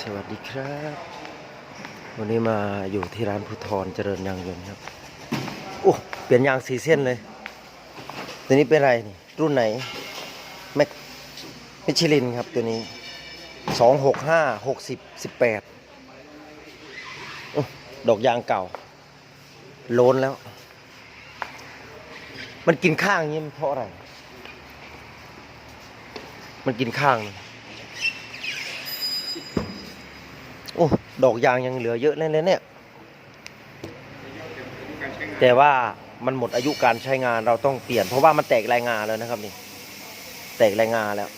สวัสดีครับ วันนี้มาอยู่ที่ร้านพุทธรเจริญยางยนต์ครับโอ้เปลี่ยนยางสีเส้นเลย ตัวนี้เป็นอะไรนี่รุ่นไหนแม็กมิชลินครับตัวนี้สองหกห้าหกสิบสิบแปดดอกยางเก่าโลนแล้ว มันกินข้างอย่างนี้เพราะอะไร มันกินข้างนี่โอ้ ดอกยางยังเหลือเยอะเลยนะเนี่ยแต่ว่ามันหมดอายุการใช้งานเราต้องเปลี่ยน เพราะว่ามันแตกรายงานแล้วนะครับนี่ แตกรายงานแล้ว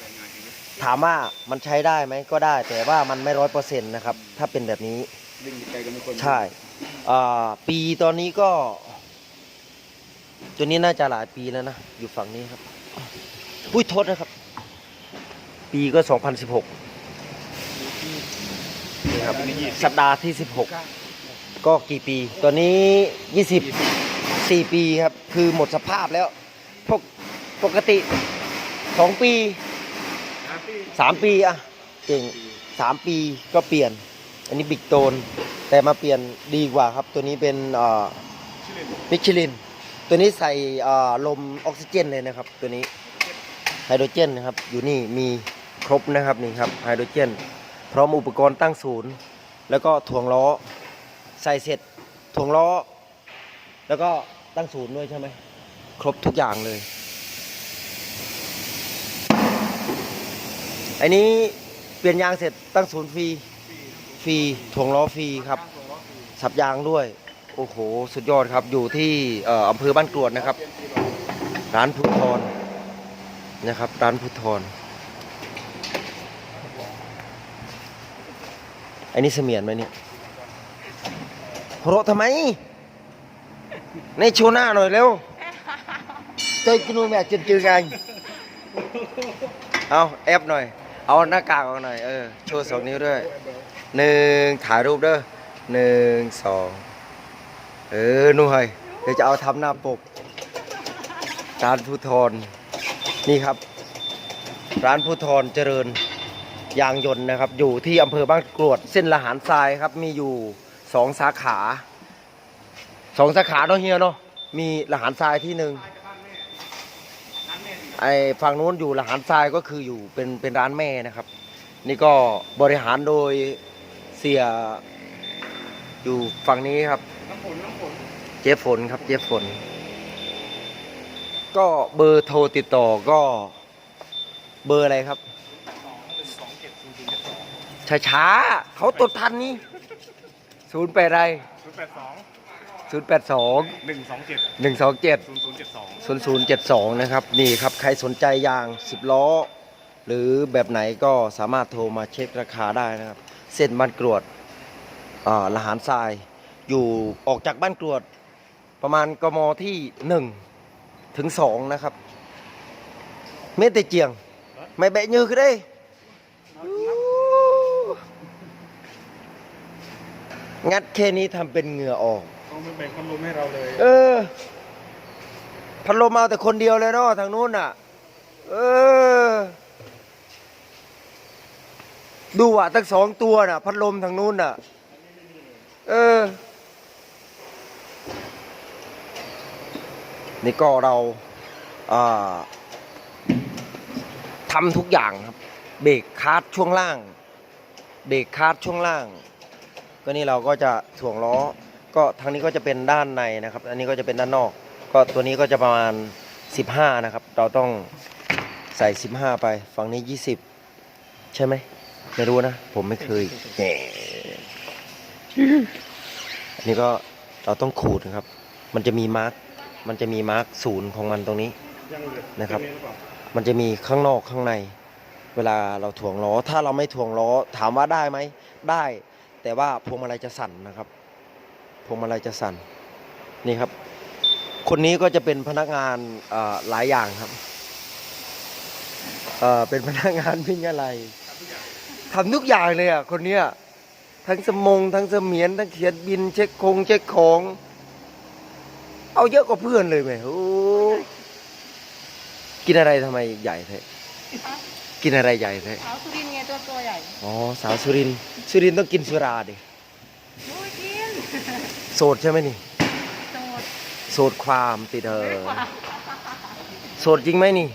ถามว่ามันใช้ได้ไหมก็ได้ แต่ว่ามันไม่ร้อยเปอร์เซ็นต์นะครับ ถ้าเป็นแบบนี้ดึงไกลกันทุกคนใช่อ่าปีตอนนี้ก็ ตัวนี้น่าจะหลายปีแล้วนะ อยู่ฝั่งนี้ครับ อุ้ยโทษนะครับ ปีก็2016นี่ ครับ สัปดาห์ที่ 16 ก็กี่ปี ตัวนี้20 4ปีครับ คือหมดสภาพแล้ว พวกปกติ 2 ปี 3 ปีอะเก่ง 3 ปีก็เปลี่ยน อันนี้บิ๊กโตน แต่มาเปลี่ยนดีกว่าครับ ตัวนี้เป็นเอ่อมิชลิน ตัวนี้ใส่เอ่อลมออกซิเจนเลยนะครับ ตัวนี้ไฮโดรเจนนะครับ อยู่นี่มีครบนะครับนี่ครับไฮโดรเจน พร้อมอุปกรณ์ตั้งศูนย์ แล้วก็ถ่วงล้อใส่เสร็จถ่วงล้อ แล้วก็ตั้งศูนย์ด้วยใช่ไหมครบทุกอย่างเลยอันนี้เปลี่ยนยางเสร็จตั้งศูนย์ฟรีฟรีถ่วงล้อฟรีครับ สับยางด้วย โอ้โห สุดยอดครับอยู่ที่อออำเภอบ้านกรวดนะครับ ร้านพุทธรนะครับ ร้านพุทธร อันนี้เสมียนไหมเนี่ยหัวเราะทำไม ในโชว์หน้าหน่อยเร็วใจกินนูแม่จนจือไงเอาแอปหน่อย เอาหน้ากากออกหน่อย เออ โชว์สองนิ้วด้วยหนึ่งถ่ายรูปเด้อหนึ่งสองเออนู่นเฮ้ยเดี๋ยวจะเอาทำหน้าปก ร้านพุทธรนี่ครับ ร้านพุทธรเจริญ ยางยนต์นะครับ อยู่ที่อำเภอบ้านกรวดเส้นละหารทรายครับ มีอยู่สองสาขาสองสาขาเนาะเฮียเนาะมีละหารทรายที่หนึ่งไอฝั่งนู้นอยู่ละหารทรายก็คืออยู่เป็นเป็นร้านแม่นะครับ นี่ก็บริหารโดยเสียอยู่ฝั่งนี้ครับน้ำฝนน้ำฝนเจ๊ฝนครับเจ๊ฝน ก็เบอร์โทรติดต่อก็เบอร์อะไรครับ สองเจ็ดศูนย์ศูนย์เจ็ดสอง ช้าช้าๆเขาตดทันนี่ศูนย์แปดไรศูนย์แปดสองศูนย์แปดสองหนึ่งสองเจ็ดหนึ่งสองเจ็ดศูนย์ศูนย์เจ็ดสองศูนย์ศูนย์เจ็ดสองนะครับ นี่ครับ ใครสนใจยางสิบล้อ หรือแบบไหนก็สามารถโทรมาเช็คราคาได้นะครับ เส้นบ้านกรวดอ่าละหารทราย อยู่ออกจากบ้านกรวด ประมาณกมที่หนึ่งถึงสองนะครับ เมตรเจียง ไม่แบะยือคือได้ งัดแค่นี้ทำเป็นเหงื่อออกต้องไม่แบ่งความรู้ให้เราเลยเออ พัดลมเอาแต่คนเดียวเลยเนาะทางนู้นอะ เออ ดูอะตั้งสองตัวน่ะ พัดลมทางนู้นน่ะ เออ นี่ก็เราอ่าทำทุกอย่างครับ เบรกคาร์ดช่วงล่าง เบรกคาร์ดช่วงล่าง ก็นี่เราก็จะถ่วงล้อ ก็ทางนี้ก็จะเป็นด้านในนะครับ อันนี้ก็จะเป็นด้านนอก ก็ตัวนี้ก็จะประมาณ 15 นะครับ เราต้องใส่ 15 ไป ฝั่งนี้ 20 ใช่ไหม ไม่รู้นะ ผมไม่เคยแหมอันนี้ก็เราต้องขูดนะครับ มันจะมีมาร์กมันจะมีมาร์กศูนย์ของมันตรงนี้นะครับ มันจะมีข้างนอกข้างใน เวลาเราถ่วงล้อ ถ้าเราไม่ถ่วงล้อ ถามว่าได้ไหม ได้ แต่ว่าพวงมาลัยจะสั่นนะครับพวงมาลัยจะสั่นนี่ครับ คนนี้ก็จะเป็นพนักงานหลายอย่างครับเเป็นพนักงานวิ่งอะไรทำทุกอย่างเลยอะคนเนี้ยทั้งสมงทั้งเสมียนทั้งเขียนบินเช็คคงเช็คของ เอาเยอะกว่าเพื่อนเลยไหมโอ้กินอะไรทำไมใหญ่แท้ กินอะไรใหญ่แท้สาวสุรินทร์ไงตัวตัวใหญ่อ๋อสาวสุรินทร์สุรินทร์ต้องกินสุราดิโอ้ยกินโสดใช่ไหมนี่ โสดโสดความติดเออกว่าโสดจริงไหมนี่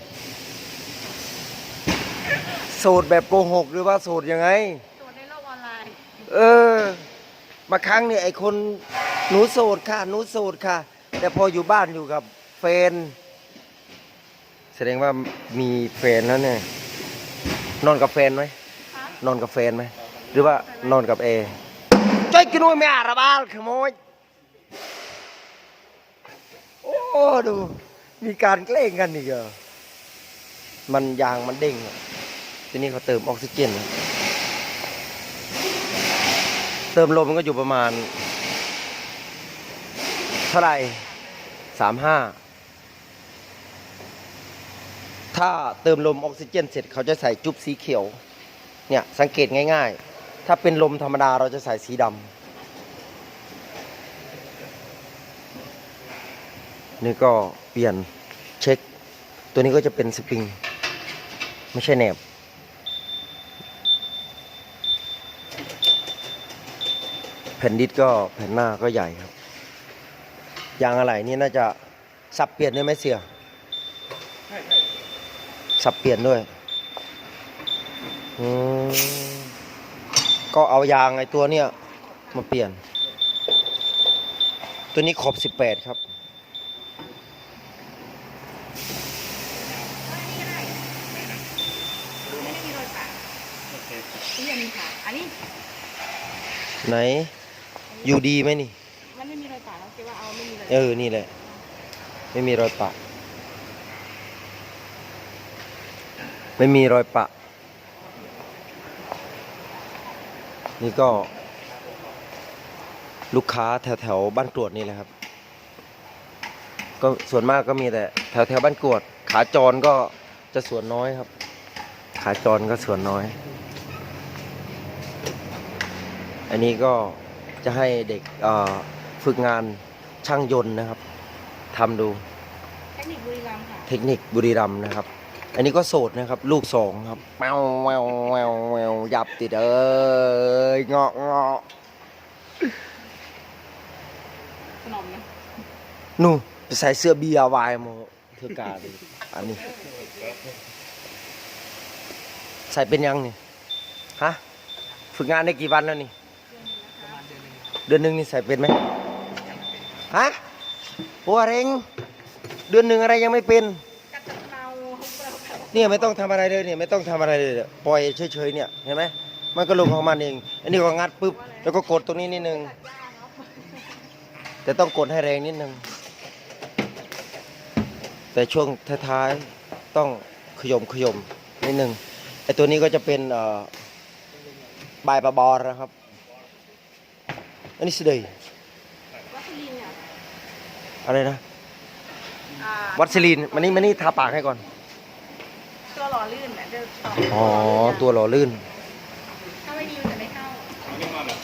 โสดแบบโกหกหรือว่าโสดยังไง โสดในโลกออนไลน์ เออ มาครั้งเนี่ยไอคนหนูโสดค่ะหนูโสดค่ะ แต่พออยู่บ้านอยู่กับแฟน แสดงว่ามีแฟนแล้วเนี่ย นอนกับแฟนไหมนอนกับแฟนไหมหรือว่านอนกับเอจ้อยกินวยไม่อาระบาลขโมยโอ้ดู มีการแกล้งกันอีกเหรอมันยางมันเด้งทีนี้เขาเติมออกซิเจน เติมลมมันก็อยู่ประมาณ เท่าไหร่สามห้า ถ้าเติมลมออกซิเจนเสร็จเขาจะใส่จุ๊บสีเขียว เนี่ยสังเกตง่าย ๆ ถ้าเป็นลมธรรมดาเราจะใส่สีดำนี่ก็เปลี่ยนเช็ค ตัวนี้ก็จะเป็นสปริง ไม่ใช่แหนบ แผ่นดิสก็แผ่นหน้าก็ใหญ่ครับ ยางอะไรนี่น่าจะสับเปลี่ยนได้ไหมเสีย สับเปลี่ยนด้วยอืมก็เอายางไอ้ตัวเนี้ยมาเปลี่ยน ตัวนี้ขอบ18ครับไม่ได้มีรอยปากโอเคนี่ยังมีขาอันนี้ไหน อยู่ดีไหมนี่ มันไม่มีรอยปากแล้วคิดว่าเอาไม่มีรอยเออ นี่แหละ ไม่มีรอยปะ ไม่มีรอยปะ นี่ก็ ลูกค้าแถวแถวๆบ้านกรวดนี่แหละครับ ก็ส่วนมากก็มีแต่แถวแถวๆบ้านกรวด ขาจรก็จะส่วนน้อยครับ ขาจรก็ส่วนน้อย อันนี้ก็จะให้เด็กเอ่อฝึกงานช่างยนต์นะครับทำดู เทคนิคบุรีรัมย์ค่ะ เทคนิคบุรีรัมย์นะครับ อันนี้ก็โสดนะครับ ลูกสองครับแมวแมวแมวแมวยับติดเอ้ยเงาะเงาะขนมนะนู่นไปใส่เสื้อบีอาวายมาเทือกาดิอันนี้ ใส่เป็นยังนี่ฮะฝึกงานได้กี่วันแล้วนี่ เดือนหนึ่งนี่ใส่เป็นไหมฮะหัวเร็งเดือนหนึ่งอะไรยังไม่เป็นกัดตะเนา เนี่ยไม่ต้องทำอะไรเลยเนี่ยไม่ต้องทำอะไรเลยเนี่ยปล่อยเฉยๆเนี่ยเห็นไหมมันก็ลงของมันเอง อันนี้ก็งัดปุ๊บแล้วก็กดตรงนี้นิดนึงตัดยางเนาะแต่ต้องกดให้แรงนิดนึงแต่ช่วงท้ายๆต้องขยมขยมนิดนึงไอตัวนี้ก็จะเป็นเอ่อบายปะบอรนะครับ อันนี้สเดยวัสลีนเนี่ยอะไรนะอ่าวัสลีนมันนี่มันนี่ทาปากให้ก่อนตัวห ล่อลื่นเนี่ยจะต่ออ๋อ ตัวหล่อลื่น ถ้าไม่มีมันจะไม่เข้าอันนี้มาเหรอ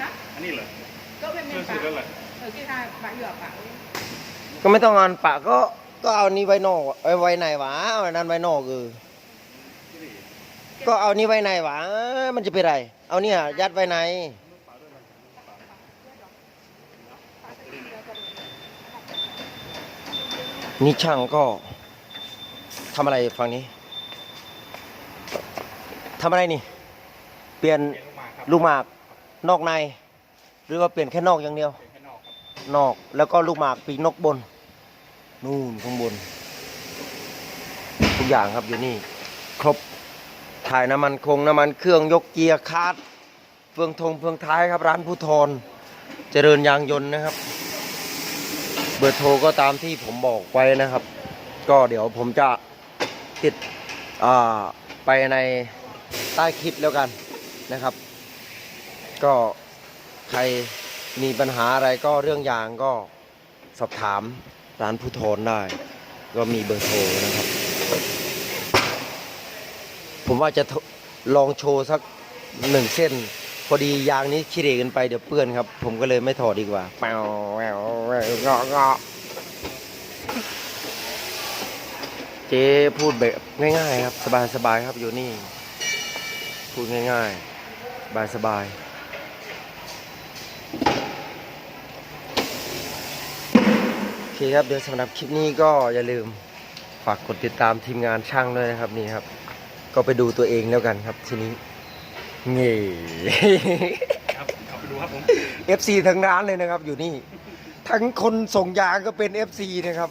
ฮะอันนี้เหรอก็เป็นเสื้เป็อนสูปาทกแล้วเหรอเออที่ทาปากหยอกปากเลยก็ไม่ต้องเงานปากก็ก็เอานี้ไว้นอกไอ้ไว้ในหวะเอาอันนั้นไว้นอกเออก็เอานี้ไว้ในหวะมันจะเป็นไร เอาเนี่ยยัดไว้ใน นี่ช่างก็ ทำอะไรฝั่งนี้ทำอะไรนี่ เปลี่ยนเปลี่ยนลงมาครับลูกหมากนอกใน หรือว่าเปลี่ยนแค่นอกอย่างเดียวเปลี่ยนแค่นอกครับนอกแล้วก็ลูกหมากปีกนกบน นู่นข้างบน ทุกอย่างครับอยู่นี่ ครบถ่ายน้ำมันคงน้ำมันเครื่องยกเกียร์คาร์ดเฟืองธงเฟืองท้ายครับ ร้านผู้ทรเจริญยางยนต์นะครับ เบอร์โทรก็ตามที่ผมบอกไว้นะครับ ก็เดี๋ยวผมจะ ติดไปในใต้คลิปแล้วกันนะครับ ก็ใครมีปัญหาอะไรก็เรื่องยางก็สอบถามร้านผู้โทนได้ ก็มีเบอร์โทรนะครับ ผมว่าจะลองโชว์สักหนึ่งเส้น พอดียางนี้ขี้เหร่กันไปเดี๋ยวเปื้อนครับ ผมก็เลยไม่ถอดดีกว่าแปวแปวแปวเงาะเงาะเจจ๊พูดแบบง่าย ๆ ครับ สบายๆครับอยู่นี่ พูดง่ายๆ สบายๆโอเคครับเดี๋ยวสำหรับคลิปนี้ก็อย่าลืมฝากกดติดตามทีมงานช่างด้วยนะครับนี่ครับ ก็ไปดูตัวเองแล้วกันครับทีนี้เง่ครับเอาไปดูครับผม FC ทั้งร้านเลยนะครับ อยู่นี่ ทั้งคนส่งยางก็เป็น FC นะครับ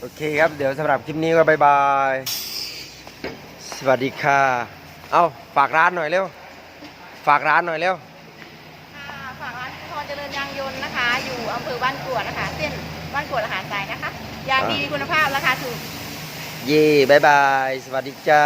โอเคครับ เดี๋ยวสำหรับคลิปนี้ก็บายบาย สวัสดีค่ะ เอาฝากร้านหน่อยเร็ว ฝากร้านหน่อยเร็ว ค่ะฝากร้านพรเจริญยางยนต์นะคะ อยู่อำเภอบ้านกรวดนะคะ เส้นบ้านกรวดอาหารทรายนะคะ ยางดีมีคุณภาพราคาถูก เย่บายบาย สวัสดีจ้า